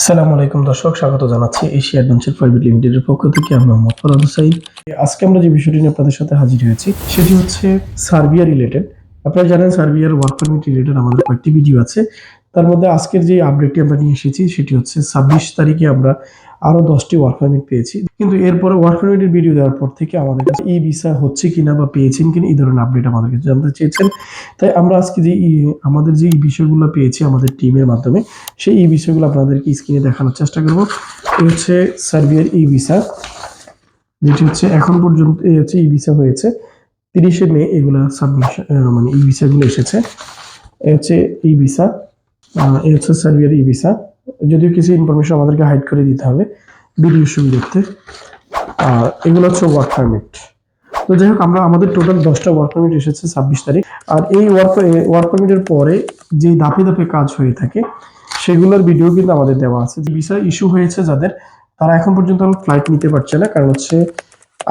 আসসালামু আলাইকুম দর্শক, স্বাগত জানাচ্ছি এশিয়া অ্যাডভেঞ্চার প্রাইভেট লিমিটেডের পক্ষ থেকে। আমরা মোহাম্মদ ফরাদ হুসাইন। আজকে আমরা যে বিষয়টি নিয়ে আপনাদের সাথে হাজির হয়েছি, সেটি হচ্ছে সার্বিয়া রিলেটেড আপনারা জানেন সার্বিয়ার ওয়ার্ক পারমিট রিলেটেড আমাদের কয়েকটি ভিডিও আছে। তার মধ্যে আজকের যে আপডেটটি আমরা নিয়ে এসেছি, সেটি হচ্ছে ছাব্বিশ তারিখে আমরা আরও দশটি ওয়ার্ক পারমিট পেয়েছি। কিন্তু এরপরে ওয়ার্ক পারমিটের ভিডিও দেওয়ার পর থেকে আমাদের কাছে ই ভিসা হচ্ছে কিনা বা পেয়েছেন কিনা এই ধরনের আপডেট আমাদেরকে জানতে চেয়েছেন। তাই আমরা আজকে যে আমাদের যে বিষয়গুলো পেয়েছি আমাদের টিমের মাধ্যমে, সেই ই বিষয়গুলো আপনাদেরকে স্ক্রিনে দেখানোর চেষ্টা করব। এই হচ্ছে সার্বিয়ার ই ভিসা যেটি হচ্ছে এখন পর্যন্ত, এই হচ্ছে ই ভিসা হয়েছে। তিরিশে মে এগুলা সাবমিশন মানে ই ভিসাগুলো এসেছে। এই হচ্ছে ই ভিসা এই হচ্ছে সার্বিয়ার ই ভিসা যদিও কিছু ইনফরমেশন আমাদেরকে হাইড করে দিতে হবে ভিডিও সুবিধার্থে আর এগুলো হচ্ছে ওয়ার্ক পারমিট তো যাই হোক, আমরা আমাদের টোটাল দশটা ওয়ার্ক পারমিট এসেছে ছাব্বিশ তারিখ। আর এই ওয়ার্ক ওয়ার্ক পারমিটের পরে যে ধাপে ধাপে কাজ হয়ে থাকে, সেগুলোর ভিডিও কিন্তু আমাদের দেওয়া আছে। যে ভিসা ইস্যু হয়েছে যাদের, তারা এখন পর্যন্ত ফ্লাইট নিতে পারছে না। কারণ হচ্ছে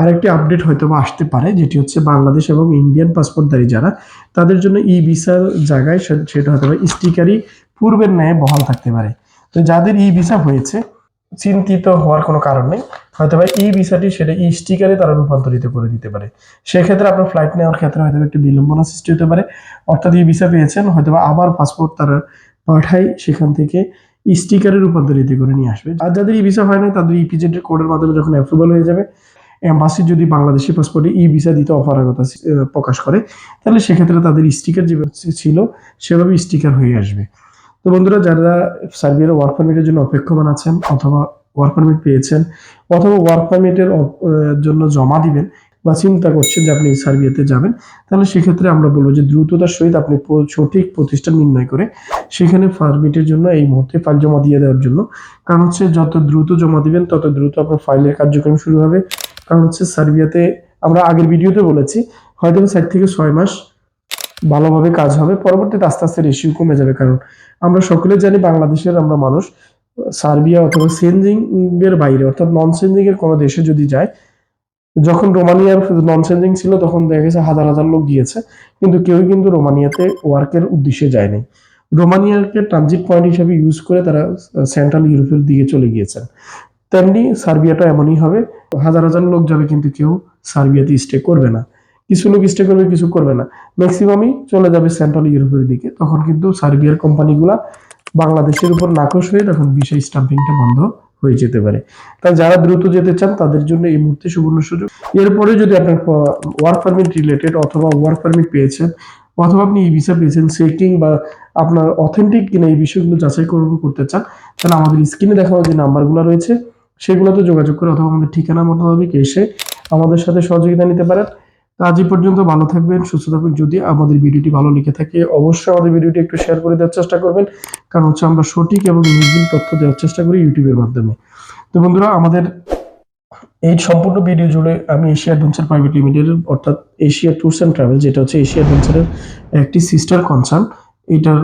আরেকটি আপডেট হয়তো বা আসতে পারে, যেটি হচ্ছে বাংলাদেশ এবং ইন্ডিয়ান পাসপোর্টধারী যারা, তাদের জন্য ই ভিসার জায়গায় সেটা হয়তো বা স্টিকারই পূর্বের ন্যায় বহাল থাকতে পারে। তো যাদের ই ভিসা হয়েছে, চিন্তিত হওয়ার কোনো কারণ নেই। হয়তো বা ই ভিসাটি সেটা ই স্টিকারে তারা রূপান্তরিত করে দিতে পারে। সেক্ষেত্রে আপনার ফ্লাইট নেওয়ার ক্ষেত্রে হয়তো একটু বিলম্বনা সৃষ্টি হতে পারে। অর্থাৎ ই ভিসা পেয়েছেন হয়তো বা আবার পাসপোর্ট তারা পাঠায়, সেখান থেকে স্টিকারে রূপান্তরিত করে নিয়ে আসবে। আর যাদের ই ভিসা হয় না তাদের ইপিজেড এর কোডের মাধ্যমে যখন অ্যাপ্রুভাল হয়ে যাবে এম্বাসি যদি বাংলাদেশি পাসপোর্টে ই ভিসা দিতে অপারগতা প্রকাশ করে, তাহলে সেক্ষেত্রে তাদের স্টিকার যেভাবে ছিল, সেভাবে স্টিকার হয়ে আসবে। তো বন্ধুরা, যারা সার্বিয়ার ওয়ার্ক পারমিটের জন্য অপেক্ষমান আছেন অথবা ওয়ার্ক পারমিট পেয়েছেন অথবা ওয়ার্ক পারমিটের জন্য জমা দিবেন বা চিন্তা করছেন যে আপনি সার্বিয়াতে যাবেন, তাহলে সেক্ষেত্রে আমরা বলব যে দ্রুততার সহিত আপনি সঠিক প্রতিষ্ঠান নির্ণয় করে সেখানে পারমিটের জন্য এই মুহূর্তে ফাইল জমা দিয়ে দেওয়ার জন্য। কারণ হচ্ছে যত দ্রুত জমা দিবেন, তত দ্রুত আপনার ফাইলের কার্যক্রম শুরু হবে। কারণ হচ্ছে সার্বিয়াতে আমরা আগের ভিডিওতে বলেছি, হয়তো সাইট থেকে ছয় মাস ভালোভাবে কাজ হবে, পরবর্তীতে আস্তে আস্তে রেশিও কমে যাবে। কারণ আমরা সকলে জানি বাংলাদেশের আমরা মানুষ, সার্বিয়া অথবা সেনজিং এর বাইরে, অর্থাৎ নন সেনজিং এর কোনো দেশে যদি যায়, যখন রোমানিয়ার নন সেনজিং ছিল তখন দেখা গেছে হাজার হাজার লোক গিয়েছে, কিন্তু কেউই কিন্তু রোমানিয়াতে ওয়ার্কের উদ্দেশ্যে যায়নি। রোমানিয়াকে ট্রানজিট পয়েন্ট হিসেবে ইউজ করে তারা সেন্ট্রাল ইউরোপের দিকে চলে গিয়েছেন। তেমনি সার্বিয়াটা এমনই হবে, হাজার হাজার লোক যাবে কিন্তু কেউ সার্বিয়াতে স্টে করবে না। কিছু লোক স্টে করবে কিছু করবে না। ম্যাক্সিমামই চলে যাবে সেন্ট্রাল ইউরোপের দিকে। তখন কিন্তু সার্বিয়ার কোম্পানিগুলা বাংলাদেশের উপর নাকশ হয়ে তখন বিষয় স্টাম্পিংটা বন্ধ হয়ে যেতে পারে। তাই যারা দ্রুত যেতে চান, তাদের জন্য এই মুহূর্তে সুবর্ণ সুযোগ। এরপরে যদি আপনার ওয়ার্ক পারমিট রিলেটেড অথবা ওয়ার্ক পারমিট পেয়েছেন, অথবা আপনি ই ভিসা পেয়েছেন চেকিং বা আপনার অথেন্টিক কিনা এই বিষয়গুলো যাচাই করুন, করতে চান, তাহলে আমাদের স্ক্রিনে দেখানো যে নাম্বারগুলো রয়েছে। সেগুলোতে যোগাযোগ করে অথবা আমাদের ঠিকানা মোতাবেক এসে আমাদের সাথে সহযোগিতা নিতে পারেন। তো আজ পর্যন্ত, ভালো থাকবেন, সুস্থ থাকবেন যদি আমাদের ভিডিওটি ভালো লেগে থাকে, অবশ্যই আমাদের ভিডিওটি একটু শেয়ার করে দেওয়ার চেষ্টা করবেন। কারণ হচ্ছে আমরা সঠিক এবং নির্ভুল তথ্য দেওয়ার চেষ্টা করি ইউটিউবের মাধ্যমে। তো বন্ধুরা, আমাদের এই সম্পূর্ণ ভিডিও জুড়ে আমি এশিয়া অ্যাডভেঞ্চার প্রাইভেট লিমিটেড অর্থাৎ এশিয়া ট্যুরস অ্যান্ড ট্রাভেল যেটা হচ্ছে এশিয়া অ্যাডভেঞ্চারের একটি সিস্টার কনসার্ন এটার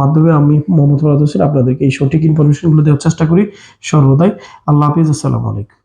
মাধ্যমে আমি মোহাম্মদ ফরাদ হোসেন আপনাদেরকে এই সঠিক ইনফরমেশনগুলো দেওয়ার চেষ্টা করি। সর্বদাই আল্লাহ হাফিজ, আসসালামু আলাইকুম।